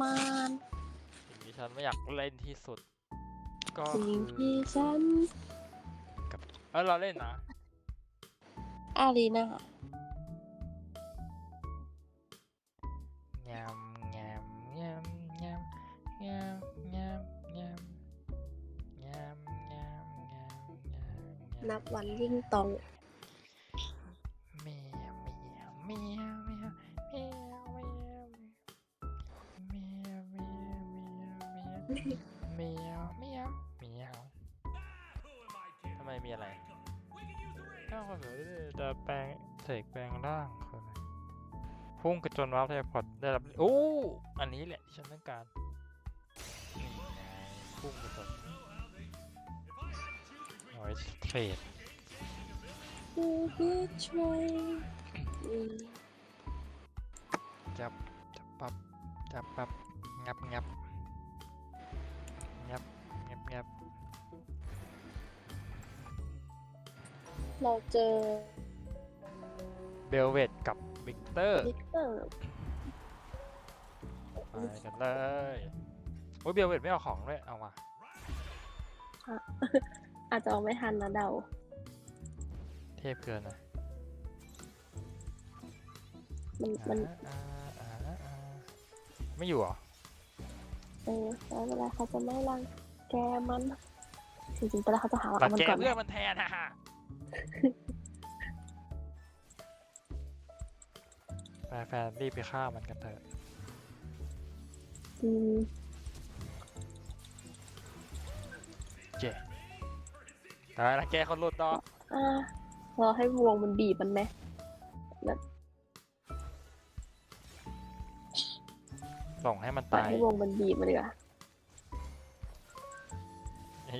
มานสิ่งที่ฉันไม่อยากเล่นที่สุด ก็สิ่งคือที่ฉันเออเราเล่นนะอารีนายำยำยำยำยำยำยำยำยำยำยำนับวันยิ่งตอง เมียวเมียวเมียวเมียวทำไมมีอะไรก้าวคนสวยจะแปลงเสกแปลงร่างคืออะไรพุ่งกระจนว้าวเทพอดได้รับโอ้อันนี้แหละที่ฉันต้องการนี่ไงพุ่งกระจนเอาไว้เทรดกูคือช่วยอืมจับจับปับจับปับงับงับงับ เราเจอเบลเวตกับวิกเตอร์วิกเตอร์ ไปกันเลยโอ้ยเบลเวตไม่เอาของด้วยเอามาอาจจะเอาไม่ทันนะเดา เทพเกินนะมันมันอ่าอ่าอ่าอ่าไม่อยู่เหรอเออแล้วเวลาเขาจะไม่รังแกมันจริงๆตอนแรกเขาจะหาว่าหลัเอางมันแกก่อนเพื่อนมันแทนนะฮะ แฟนแฟนรีบไปฆ่ามันกันเถอะอืมเจ๊แต่หลังแกคนหลุดเนาะอ่าเราให้วงมันบีบมันไหมส่งให้มันปล่อยตายให้วงมันบีบมันดีกว่า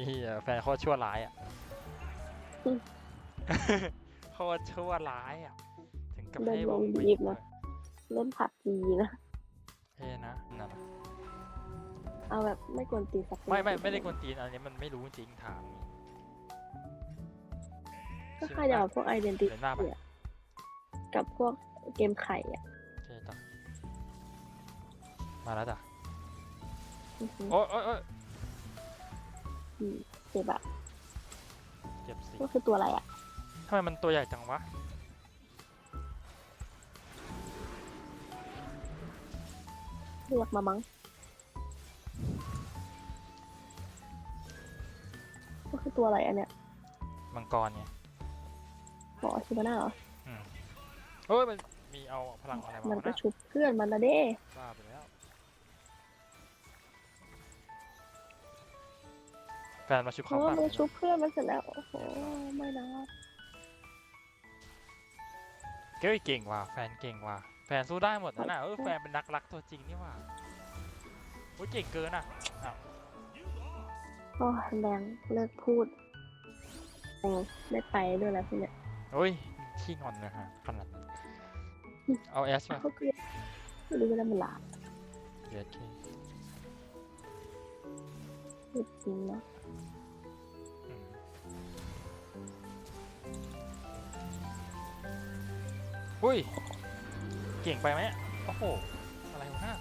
เฮียแฟนโคตรชั่วร้ายอะอืม โคตรชั่วร้ายอะ ถึงกับโดนให้ววงงบีบีบบนะเลยเล่นผับจีนะเท่นะนั่นน่ะเอาแบบไม่กวนตีนสักไม่ไม่ไม่ได้กวนตีนอันนี้มันไม่รู้จริงถามนี่ก็ใครจะเอาพวกไอเดนติเดินหน้าไปตี้กับพวกเกมไข่อะเท่จ้ะมาแล้วจ้ะอือหือโอ๊ยโอ๊ยโอ๊ยอืมเจ็บอะเจ็บสิก็คือตัวอะไรอะ ทำไมมันตัวใหญ่จังวะเรียกมามั้งก็คือตัวอะไรอันเนี้ยมังกรไงหมอชิบาน่าเหรอ อืมเฮ้ย มันมีเอาพลังอะไรมัมานวะก็นะชุบเพื่อนมันนะเด้ บ้าไปแล้ว แฟนมาชุบเพเขาราะว่าปั่นมันชุบเพื่อนมันเสร็จแล้ว โอ้โหไม่นะ เก้ยเก่งว่ะแฟนเก่งว่ะแฟนสู้ได้หมดนะน่ะเออแฟนเป็นนักรักตัวจริงนี่ว่ะโอ้ยเก่งเกินอะอ้าวโอ้ยแดงเลิกพูดโอ้ไม่ไปด้วยแล้วพวกเนี้ยโอ้ยขี้งอนนะฮะขนาดนั้นเอาแอสมาเขาเกลียดไม่รู้เวลามันหลาบเดี๋ยวเค พูดจริงนะ อุ้ย เก่งไปไหมอะโอ้โห อะไรวะน่ะ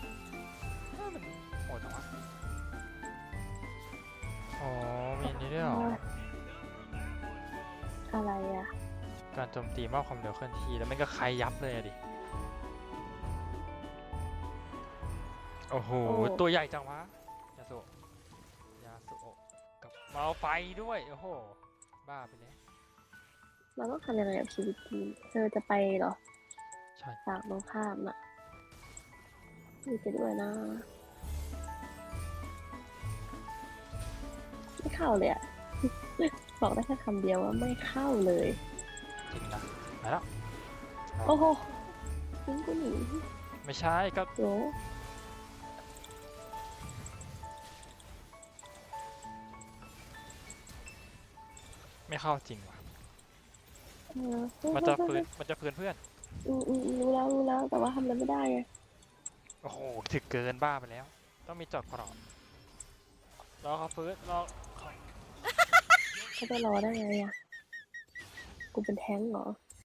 เอ้ยมันโหดจังวะอ๋อมีอันนี้ด้วยเหรอ อะไรอะ การโจมตีมากความเร็วเคลื่อนที่แล้วมันก็ใครยับเลยอะดิ โอ้โห โอ้ ตัวใหญ่จังวะ ยาสุยาสุโอะกับมาเอาไฟด้วย โอ้โห บ้าไปเลย เราต้องทำยังไงกับชีวิตจริงเธอจะไปเหรอใช่ฝากน้องข้ามน่ะมีไปด้วยนะไม่เข้าเลยอะ บอกได้แค่คำเดียวว่าไม่เข้าเลย จริงนะมาแล้วโอ้โหทิ้งกูหนีไม่ใช่ก็โหไม่เข้าจริงว่ะ เออมันจะฟื้นมันจะฟื้นเพื่อน อืมอืมอืมรู้แล้วรู้แล้วแต่ว่าทำอะไรไม่ได้ไงโอ้โหถึกเกินบ้าไปแล้ว ต้องมีจอดกรอบรอเขาฟื้นรอเขาจะรอได้ไงอะกูเป็นแท้งเหรอ